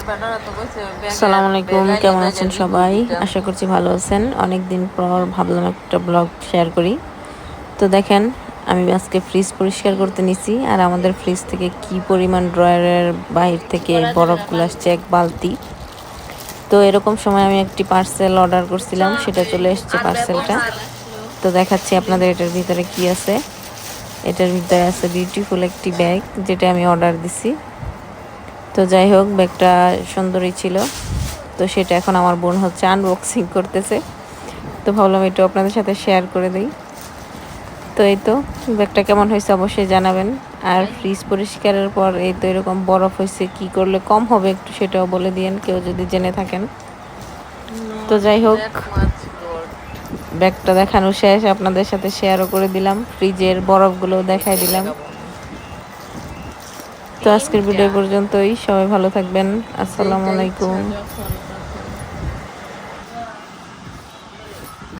আসসালামু আলাইকুম কেমন আছেন সবাই? আশা করছি ভালো আছেন। অনেক দিন পর ভাবলাম একটা ব্লগ শেয়ার করি। তো দেখেন আমি আজকে ফ্রিজ পরিষ্কার করতে নিছি আর আমাদের ফ্রিজ থেকে কি পরিমাণ ড্রয়ারের বাহির থেকে বরফগুলো আসছে এক বালতি। তো এরকম সময় আমি একটি পার্সেল অর্ডার করছিলাম সেটা চলে এসছে পার্সেলটা তো দেখাচ্ছি আপনাদের এটার ভিতরে কি আছে। এটার ভিতরে আছে বিউটিফুল একটি ব্যাগ যেটা আমি অর্ডার দিছি। তো যাই হোক, ব্যাগটা সুন্দরই ছিল। তো সেটা এখন আমার বোন হচ্ছে আনবক্সিং করতেছে। তো ভাবলাম একটু আপনাদের সাথে শেয়ার করে দিই। তো এই তো, ব্যাগটা কেমন হয়েছে অবশ্যই জানাবেন। আর ফ্রিজ পরিষ্কারের পর এই তো এরকম বরফ হয়েছে, কি করলে কম হবে একটু সেটাও বলে দিয়েন, কেউ যদি জেনে থাকেন। তো যাই হোক, ব্যাগটা দেখানো শেষ, আপনাদের সাথে শেয়ারও করে দিলাম ফ্রিজের বরফগুলো দেখাই দিলাম। তো আজকের ভিডিও পর্যন্তই। সবাই ভালো থাকবেন। আসসালামু আলাইকুম।